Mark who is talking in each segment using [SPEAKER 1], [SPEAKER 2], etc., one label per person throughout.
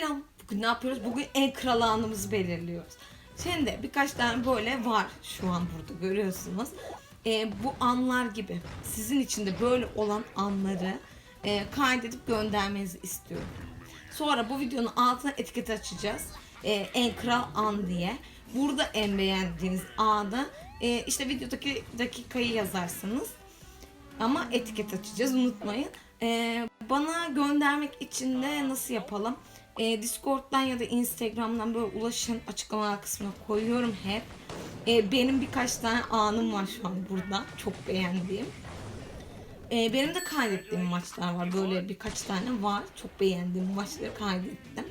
[SPEAKER 1] selam. Bugün ne yapıyoruz? Bugün en kral anımızı belirliyoruz. Şimdi birkaç tane böyle var şu an burada görüyorsunuz. Ee, bu anlar gibi sizin için de böyle olan anları e, kaydedip göndermenizi istiyorum. Sonra bu videonun altına etiket açacağız. Ee, en kral an diye. Burada en beğendiğiniz anı e, işte videodaki dakikayı yazarsınız. Ama etiket açacağız unutmayın. Ee, bana göndermek için de nasıl yapalım? Ee, Discord'dan ya da Instagram'dan böyle ulaşın. Açıklama kısmına koyuyorum hep. Ee, benim birkaç tane anım var şu an burada. Çok beğendiğim. Ee, benim de kaydettiğim maçlar var. Böyle birkaç tane var. Çok beğendiğim maçları kaydettim.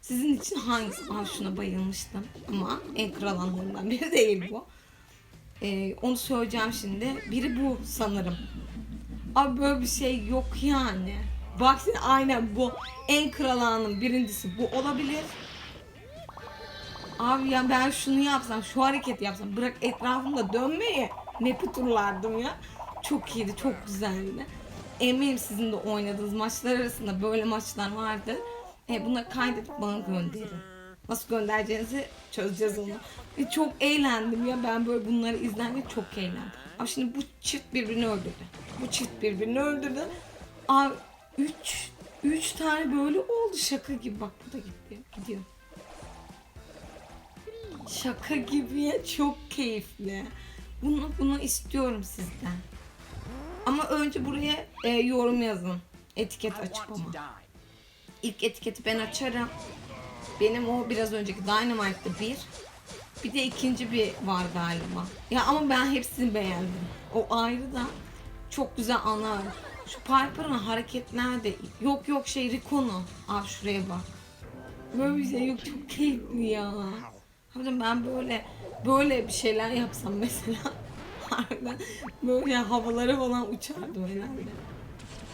[SPEAKER 1] Sizin için hangisi? Aa, şuna bayılmıştım. Ama en kral anlarından biri değil bu. Ee, onu söyleyeceğim şimdi. Biri bu sanırım. Abi böyle bir şey yok yani. Bak şimdi aynen bu en kral anın birincisi bu olabilir. Abi ya ben şunu yapsam, şu hareketi yapsam, bırak etrafımda dönmeyi ne puturlardım ya. Çok iyiydi, çok güzeldi. Eminim sizin de oynadığınız maçlar arasında böyle maçlar vardı. E, bunları kaydedip bana gönderin. Nasıl göndereceğinizi çözeceğiz onu. Ve çok eğlendim ya ben böyle bunları izlerken çok eğlendim. Abi şimdi bu çift birbirini öldürdü. Bu çift birbirini öldürdü. Abi üç, üç tane böyle oldu şaka gibi. Bak bu da gidiyor. gidiyor. Şaka gibi ya çok keyifli. Bunu bunu istiyorum sizden. Ama önce buraya e, yorum yazın. Etiket açıp ama. İlk etiketi ben açarım. Benim o biraz önceki Dynamite'da bir. Bir de ikinci bir var galiba. Ya ama ben hepsini beğendim. O ayrı da çok güzel anlar. Şu Piper'ın hareketler de yok yok şey Rico'nu. Al şuraya bak. Böyle bir şey yok çok keyifli ya. Harbiden ben böyle böyle bir şeyler yapsam mesela harbiden böyle havalara falan uçardım herhalde.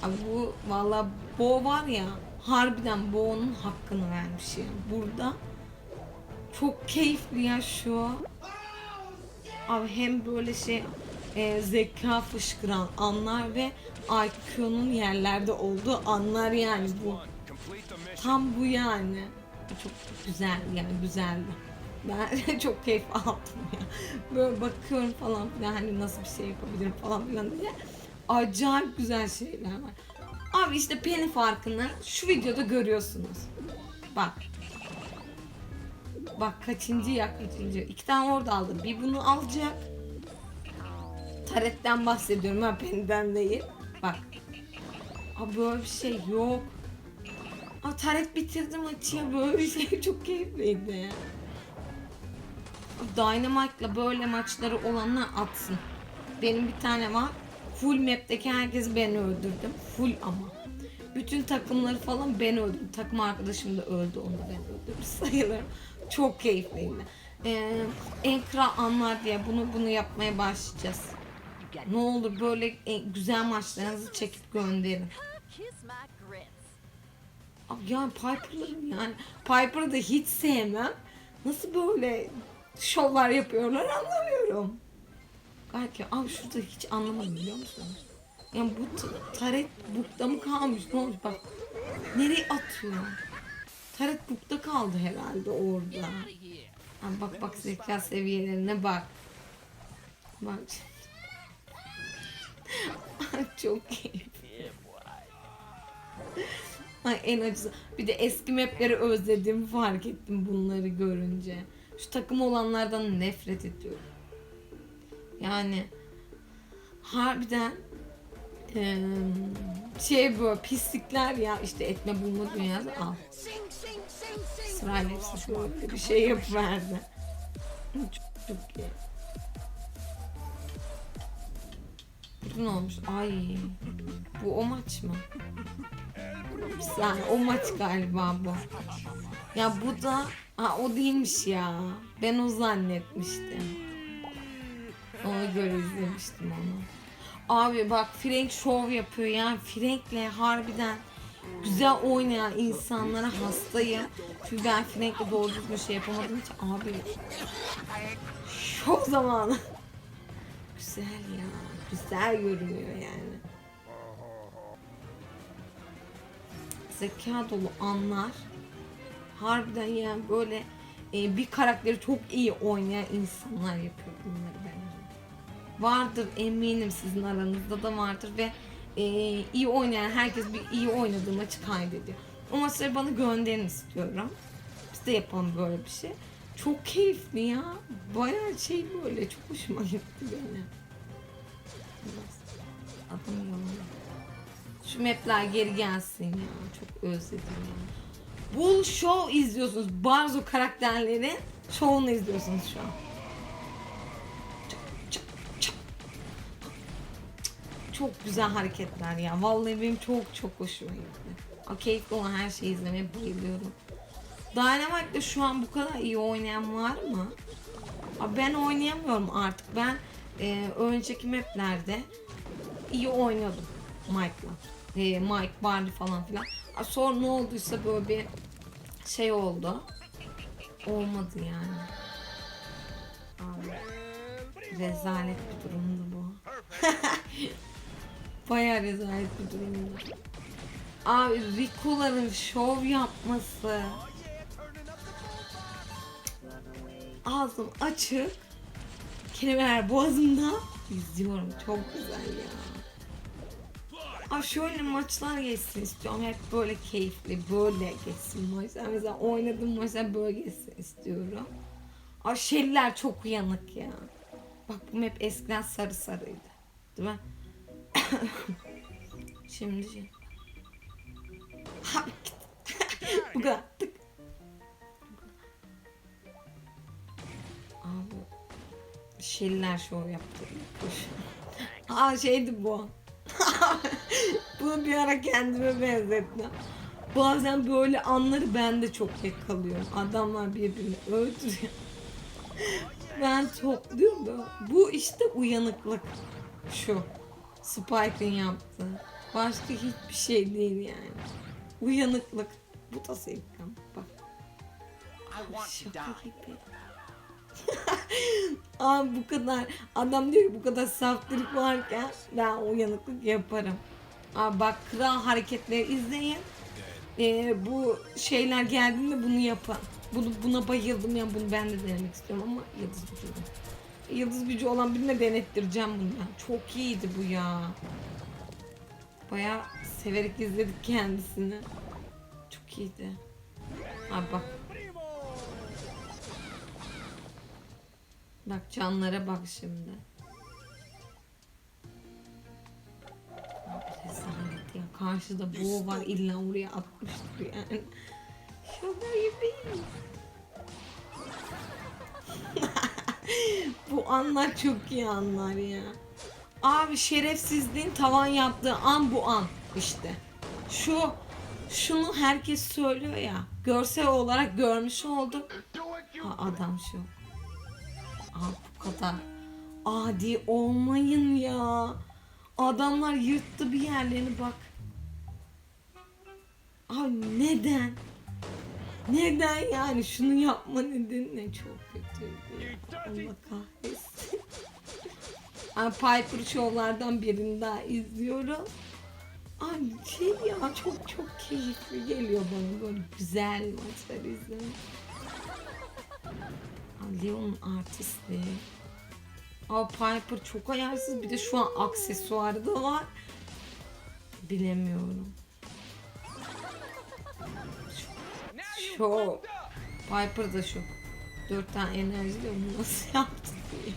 [SPEAKER 1] Abi bu valla Bo var ya harbiden Bo'nun hakkını vermiş ya. Burada çok keyifli ya şu. Abi hem böyle şey e, zeka fışkıran anlar ve IQ'nun yerlerde olduğu anlar yani bu. Tam bu yani. Çok güzel yani güzeldi. Ben çok keyif aldım ya. Böyle bakıyorum falan filan hani nasıl bir şey yapabilirim falan filan diye. Acayip güzel şeyler var. Abi işte Penny farkını şu videoda görüyorsunuz. Bak. Bak kaçıncı ya kaçıncı. İki tane orada aldı. Bir bunu alacak. Taret'ten bahsediyorum ha Penny'den değil. Bak. Abi böyle bir şey yok. Aa, Taret bitirdi maçı ya böyle bir şey çok keyifliydi. Dynamite'la böyle maçları olanlar atsın. Benim bir tane var. Full map'teki herkes ben öldürdüm. Full ama. Bütün takımları falan ben öldürdüm. Takım arkadaşım da öldü onu ben öldürdüm sayılırım. Çok keyifliydi. Ee, en kral anlar diye bunu bunu yapmaya başlayacağız. Ne olur böyle en güzel maçlarınızı çekip gönderin. Abi yani Piper'larım yani. Piper'ı da hiç sevmem. Nasıl böyle şovlar yapıyorlar anlamıyorum. Ya abi şurada hiç anlamadım biliyor musun? Yani bu taret bukta mı kalmış ne olmuş bak. Nereye atıyor? Taret bukta kaldı herhalde orada. Abi bak bak zeka seviyelerine bak. Bak. Çok keyifli. Ay en acısı. Bir de eski mapleri özlediğimi fark ettim bunları görünce. Şu takım olanlardan nefret ediyorum. Yani harbiden eee, şey böyle pislikler ya işte etme bulma dünyası al. Sırayla hepsi şöyle bir şey yapıverdi. Çok, çok iyi. Ne olmuş? Ay. Bu o maç mı? Saniye o maç galiba bu. Ya bu da ha o değilmiş ya. Ben o zannetmiştim. Ona göre izlemiştim onu. Abi bak Frank şov yapıyor yani Frank'le harbiden güzel oynayan insanlara hastayım. Çünkü ben Frank'le doğru düzgün şey yapamadığım için abi şov zamanı. güzel ya. Güzel görünüyor yani. Zeka dolu anlar. Harbiden yani böyle e, bir karakteri çok iyi oynayan insanlar yapıyor bunları bence. Vardır eminim sizin aranızda da vardır ve e, iyi oynayan herkes bir iyi oynadığı maçı kaydediyor. O maçları bana gönderin istiyorum. Biz de yapalım böyle bir şey. Çok keyifli ya. Bayağı şey böyle çok hoşuma gitti benim. Adam. Şu mapler geri gelsin ya. Çok özledim ya. Bull Show izliyorsunuz. Barzo karakterlerin şovunu izliyorsunuz şu an. Çok güzel hareketler ya. Vallahi benim çok çok hoşuma gitti. Keyifli olan her şeyi izlemeye bayılıyorum. Dynamite'de şu an bu kadar iyi oynayan var mı? Abi ben oynayamıyorum artık. Ben e, önceki maplerde iyi oynuyordum Mike'la. E, Mike, Barney falan filan. Sonra ne olduysa böyle bir şey oldu. Olmadı yani. Abi, rezalet bir durumdu bu. Baya rezalet bir durumdu. Abi Rico'ların şov yapması. Ağzım açık. Kelimeler boğazımda. İzliyorum. Çok güzel ya. Abi şöyle maçlar geçsin istiyorum. Hep böyle keyifli, böyle geçsin maçlar. Mesela oynadığım maçlar böyle geçsin istiyorum. Abi şeyler çok uyanık ya. Bak bu map eskiden sarı sarıydı. Değil mi? Şimdi şey. Git. bu kadar. Şeliler şov yaptı. Aa şeydi bu. Bunu bir ara kendime benzettim. Bazen böyle anları ben de çok yakalıyorum. Adamlar birbirini öldürüyor. ben topluyorum böyle. Bu işte uyanıklık. Şu. Spike'ın yaptığı. Başka hiçbir şey değil yani. Uyanıklık. Bu da sevdim. Bak. Şaka gibi. Abi bu kadar adam diyor ki bu kadar saftirik varken ben uyanıklık yaparım. Abi bak kral hareketleri izleyin. Ee, bu şeyler geldiğinde bunu yapın. Bunu, buna bayıldım ya bunu ben de denemek istiyorum ama yıldız gücü. Yıldız gücü olan birine denettireceğim bunu ben. Çok iyiydi bu ya. Baya severek izledik kendisini. Çok iyiydi. Abi bak Bak canlara bak şimdi. Rezalet ya. Karşıda boğ var illa oraya atmıştır yani. Şaka gibi. Bu anlar çok iyi anlar ya. Abi şerefsizliğin tavan yaptığı an bu an işte. Şu şunu herkes söylüyor ya. Görsel olarak görmüş oldum. Ha, adam şu. Aa, bu kadar adi olmayın ya. Adamlar yırttı bir yerlerini bak. Abi neden? Neden yani şunu yapma nedeni ne çok kötüydü. Allah kahretsin. Abi Piper Show'lardan birini daha izliyorum. Abi şey ya çok çok keyifli geliyor bana böyle güzel maçlar izlemek. Abi Leon'un artistliği. Abi Piper çok ayarsız bir de şu an aksesuarı da var. Bilemiyorum. Şok. Piper da şok. Dört tane enerjiyle onu nasıl yaptı diye.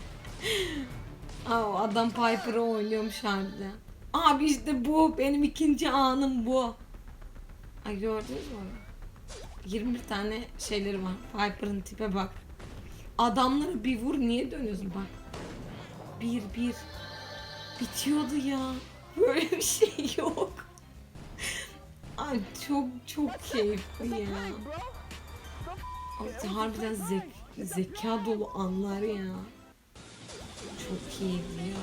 [SPEAKER 1] Aa, adam Piper'ı oynuyormuş harbiden. Abi işte bu. Benim ikinci anım bu. Ay gördünüz mü? 21 tane şeyleri var. Piper'ın tipe bak. Adamlara bir vur niye dönüyorsun bak. Bir bir. Bitiyordu ya. Böyle bir şey yok. Ay çok çok keyifli ya. Ay, harbiden zek zeka dolu anlar ya. Çok iyiydi ya.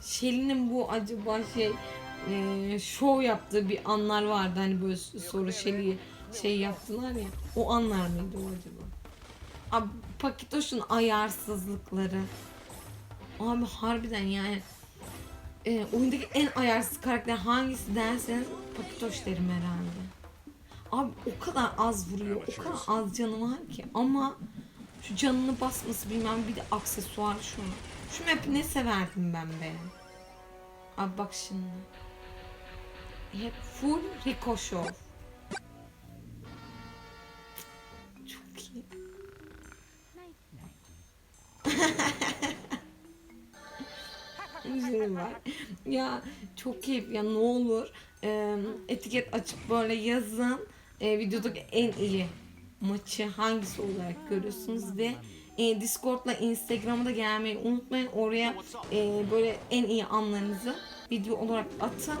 [SPEAKER 1] Shelly'nin bu acaba şey e, şov yaptığı bir anlar vardı hani böyle sonra Shelly'yi şey yaptılar ya. O anlar mıydı o acaba? Abi Pakitoş'un ayarsızlıkları. Abi harbiden yani e, oyundaki en ayarsız karakter hangisi derseniz Pakitoş derim herhalde. Abi o kadar az vuruyor. O kadar az canı var ki. Ama şu canını basması bilmem bir de aksesuar şunu. Şu map'i ne severdim ben be. Abi bak şimdi. Hep full ricochet. Üzülüm var. Ya çok keyif ya ne olur e, etiket açıp böyle yazın e, videodaki en iyi maçı hangisi olarak görüyorsunuz ve e, Discord'la Instagram'a da gelmeyi unutmayın. Oraya e, böyle en iyi anlarınızı video olarak atın.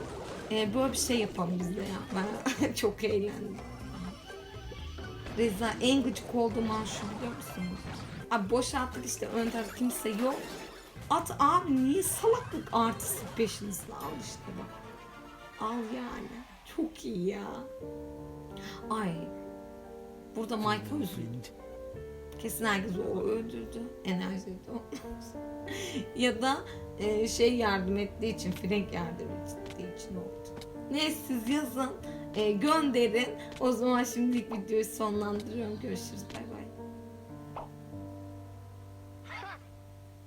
[SPEAKER 1] E, böyle bir şey yapalım biz de ya. Ben çok eğlendim. Reza en gıcık olduğum an şu biliyor musunuz? Abi boşalttık işte ön tarafta kimse yok. At abi niye salaklık artisti peşinizde al işte bak. Al yani. Çok iyi ya. Ay. Burada Michael üzüldü. Kesin herkes o öldürdü. Enerjiydi o. ya da e, şey yardım ettiği için, Frank yardım ettiği için oldu. Neyse siz yazın, e, gönderin. O zaman şimdilik videoyu sonlandırıyorum. Görüşürüz. Bay bay.